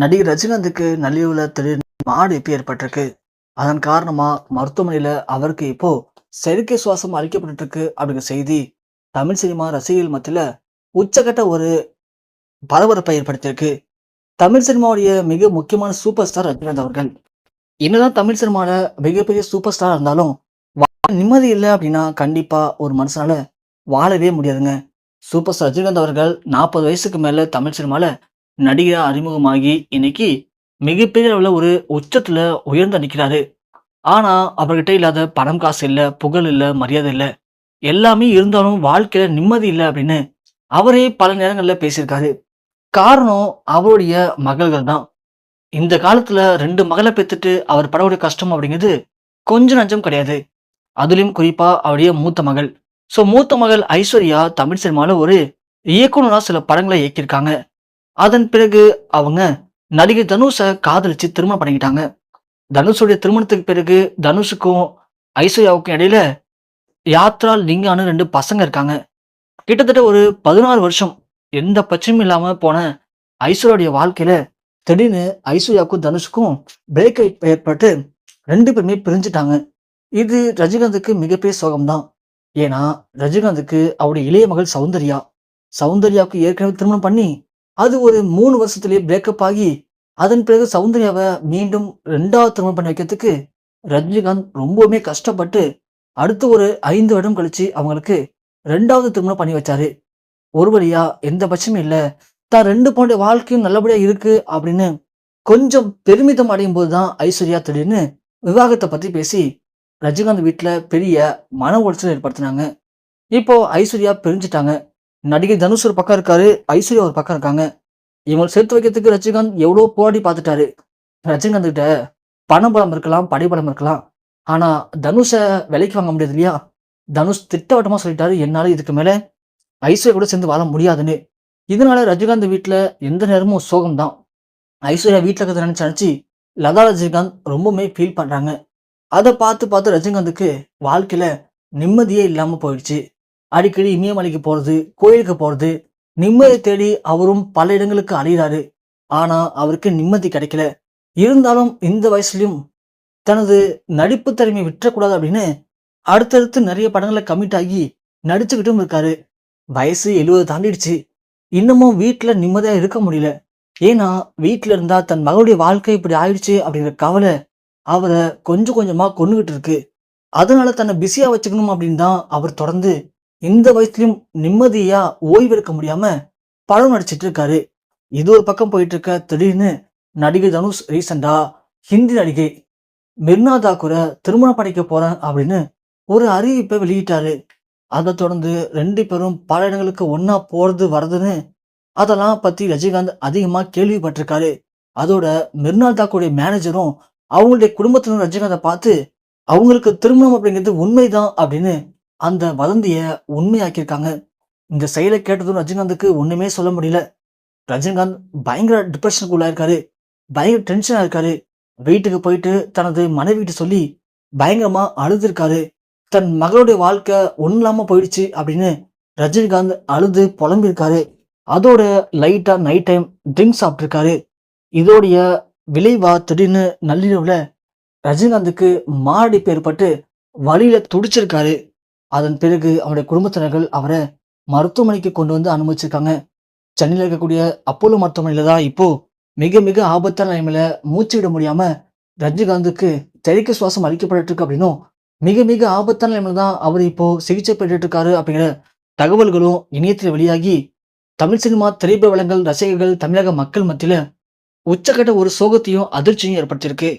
நடிகர் ரஜினிகாந்துக்கு நலிவுல திடீர்னு மாரடைப்பு ஏற்பட்டிருக்கு. அதன் காரணமா மருத்துவமனையில அவருக்கு இப்போ செயற்கை சுவாசம் அளிக்கப்பட்டுருக்கு இருக்கு அப்படிங்கிற செய்தி தமிழ் சினிமா ரசிகர்கள் மத்தியில உச்சகட்ட ஒரு பரபரப்பை ஏற்படுத்தியிருக்கு. தமிழ் சினிமாவுடைய மிக முக்கியமான சூப்பர் ஸ்டார் ரஜினிகாந்த் அவர்கள். என்னதான் தமிழ் சினிமாவில மிகப்பெரிய சூப்பர் ஸ்டார் இருந்தாலும் நிம்மதி இல்லை அப்படின்னா கண்டிப்பா ஒரு மனுஷனால வாழவே முடியாதுங்க. சூப்பர் ஸ்டார் ரஜினிகாந்த் அவர்கள் 40 வயசுக்கு மேல தமிழ் சினிமால நடிகராக அறிமுகமாகி இன்னைக்கு மிகப்பெரிய அளவில் ஒரு உச்சத்தில் உயர்ந்து நிற்கிறாரு ஆனால் அவர்கிட்ட இல்லாத பணம் காசு இல்லை புகழ் இல்லை மரியாதை இல்லை எல்லாமே இருந்தாலும் வாழ்க்கையில நிம்மதி இல்லை அப்படின்னு அவரே பல நேரங்களில் பேசியிருக்காரு. காரணம் அவருடைய மகள்கள் தான். இந்த காலத்தில் ரெண்டு மகளை பெற்றுட்டு அவர் படக்கூடிய கஷ்டம் அப்படிங்கிறது கொஞ்சம் நஞ்சம் கிடையாது. அதுலேயும் குறிப்பாக அவருடைய மூத்த மகள். ஸோ மூத்த மகள் ஐஸ்வர்யா தமிழ் சினிமாவில் ஒரு இயக்குனராக சில படங்களை இயக்கியிருக்காங்க. அதன் பிறகு அவங்க நடிகர் தனுஷை காதலிச்சு திருமணம் பண்ணிக்கிட்டாங்க. தனுஷுடைய திருமணத்துக்கு பிறகு தனுஷுக்கும் ஐஸ்வர்யாவுக்கும் இடையில யாத்ரா, லிங்கான்னு ரெண்டு பசங்க இருக்காங்க. கிட்டத்தட்ட ஒரு 16 வருஷம் எந்த பிரச்சனையும் இல்லாமல் போன ஐஸ்வர்யாவுடைய வாழ்க்கையில திடீர்னு ஐஸ்வர்யாவுக்கும் தனுஷுக்கும் பிரேக் ஏற்பட்டு ரெண்டு பேருமே பிரிஞ்சுட்டாங்க. இது ரஜினிகாந்துக்கு மிகப்பெரிய சோகம் தான். ஏன்னா ரஜினிகாந்துக்கு அவருடைய இளைய மகள் சௌந்தர்யா. சௌந்தர்யாவுக்கு ஏற்கனவே திருமணம் பண்ணி அது ஒரு மூணு வருஷத்துலேயே பிரேக்கப் ஆகி அதன் பிறகு சௌந்தர்யாவை மீண்டும் ரெண்டாவது திருமணம் பண்ணி வைக்கிறதுக்கு ரஜினிகாந்த் ரொம்பவுமே கஷ்டப்பட்டு அடுத்து ஒரு ஐந்து வருடம் கழிச்சு அவங்களுக்கு ரெண்டாவது திருமணம் பண்ணி வச்சாரு. ஒரு வழியா எந்த பட்சமும் இல்லை தான் 2 பேருடைய வாழ்க்கையும் நல்லபடியா இருக்கு அப்படின்னு கொஞ்சம் பெருமிதம் அடையும் போது தான் ஐஸ்வர்யா திடீர்னு விவாகத்தை பத்தி பேசி ரஜினிகாந்த் வீட்டில் பெரிய மன உளைச்சல் ஏற்படுத்தினாங்க. இப்போ ஐஸ்வர்யா பிரிஞ்சுட்டாங்க. நடிகை தனுஷ் ஒரு பக்கம் இருக்காரு. ஐஸ்வர்யா ஒரு பக்கம் இருக்காங்க. இவங்களை சேர்த்து வைக்கிறதுக்கு ரஜினிகாந்த் எவ்வளோ போராடி பார்த்துட்டாரு. ரஜினிகாந்த் கிட்ட பணபலம் இருக்கலாம், படைபலம் இருக்கலாம். ஆனா தனுஷை விலைக்கு வாங்க முடியாது இல்லையா? தனுஷ் திட்டவட்டமா சொல்லிட்டாரு, என்னால இதுக்கு மேல ஐஸ்வர்யா கூட சேர்ந்து வாழ முடியாதுன்னு. இதனால ரஜினிகாந்த் வீட்டில் எந்த நேரமும் சோகம் தான். ஐஸ்வர்யா வீட்டில் இருக்கிறத நினச்சி நினச்சி லதா ரஜினிகாந்த் ரொம்பவுமே ஃபீல் பண்ணுறாங்க அதை பார்த்து பார்த்து ரஜினிகாந்துக்கு வாழ்க்கையில் நிம்மதியே இல்லாமல் போயிடுச்சு. அடிக்கடி இமயமலைக்கு போகிறது கோயிலுக்கு போகிறது நிம்மதி தேடி அவரும் பல இடங்களுக்கு அலையிறாரு ஆனால் அவருக்கு நிம்மதி கிடைக்கல. இருந்தாலும் இந்த வயசுலையும் தனது நடிப்பு திறமையை விட்டுறக்கூடாது அப்படின்னு அடுத்தடுத்து நிறைய படங்களை கமிட் ஆகி நடிச்சுக்கிட்டும் இருக்காரு. வயசு 70 தாண்டிடுச்சு. இன்னமும் வீட்டில் நிம்மதியாக இருக்க முடியல. ஏன்னா வீட்டில் இருந்தால் தன் மகளுடைய வாழ்க்கை இப்படி ஆயிடுச்சு அப்படிங்கிற கவலை அவரை கொஞ்சம் கொஞ்சமாக கொண்டுகிட்டு இருக்கு. அதனால தன்னை பிஸியாக வச்சுக்கணும் அப்படின்னு தான் அவர் தொடர்ந்து இந்த வயசுலயும் நிம்மதியா ஓய்வெடுக்க முடியாம படம் நடிச்சிட்டு இருக்காரு. இது ஒரு பக்கம் போயிட்டு இருக்க திடீர்னு நடிகை தனுஷ் ரீசெண்டா ஹிந்தி நடிகை மிர்னா தாக்கூரை திருமணம் பண்ணிக்க போறேன் அப்படின்னு ஒரு அறிவிப்பை வெளியிட்டாரு. அதை தொடர்ந்து ரெண்டு பேரும் பல இடங்களுக்கு ஒன்னா போறது வரதுன்னு அதெல்லாம் பத்தி ரஜினிகாந்த் அதிகமா கேள்விப்பட்டிருக்காரு. அதோட மிர்னா தாக்கூருடைய மேனேஜரும் அவங்களுடைய குடும்பத்தினரும் ரஜினிகாந்தை பார்த்து அவங்களுக்கு திருமணம் அப்படிங்கிறது உண்மைதான் அப்படின்னு அந்த வதந்திய உண்மையாக்கியிருக்காங்க. இந்த செயலை கேட்டதும் ரஜினிகாந்துக்கு ஒண்ணுமே சொல்ல முடியல. ரஜினிகாந்த் பயங்கர டிப்ரஷனுக்கு இருக்காரு பயங்கர டென்ஷனா இருக்காரு. வீட்டுக்கு போயிட்டு தனது மனைவிட்டு சொல்லி பயங்கரமா அழுதுருக்காரு. தன் மகளுடைய வாழ்க்கை ஒண்ணு இல்லாம போயிடுச்சு அப்படின்னு ரஜினிகாந்த் அழுது புலம்பியிருக்காரு. அதோட லைட்டா நைட் டைம் ட்ரிங்க்ஸ் சாப்பிட்டிருக்காரு. இதோடைய விளைவா திடீர்னு நள்ளிரவுல ரஜினிகாந்துக்கு மாரடைப்பு ஏற்பட்டு வழியில் துடிச்சிருக்காரு. அதன் பிறகு அவருடைய குடும்பத்தினர்கள் அவரை மருத்துவமனைக்கு கொண்டு வந்து அனுமதிச்சிருக்காங்க. சென்னையில் இருக்கக்கூடிய அப்போலோ மருத்துவமனையில் தான் இப்போ மிக மிக ஆபத்தான நிலைமையில மூச்சு விட முடியாம ரஜினிகாந்துக்கு செயற்கை சுவாசம் அளிக்கப்பட்டு இருக்கு அப்படின்னும் மிக மிக ஆபத்தான நிலைமையில தான் அவர் இப்போ சிகிச்சை பெற்றுட்டு இருக்காரு அப்படிங்கிற தகவல்களும் இணையத்தில் வெளியாகி தமிழ் சினிமா திரைப்பட வளங்கள் ரசிகர்கள் தமிழக மக்கள் மத்தியில உச்சக்கட்ட ஒரு சோகத்தையும் அதிர்ச்சியும் ஏற்படுத்தியிருக்கு.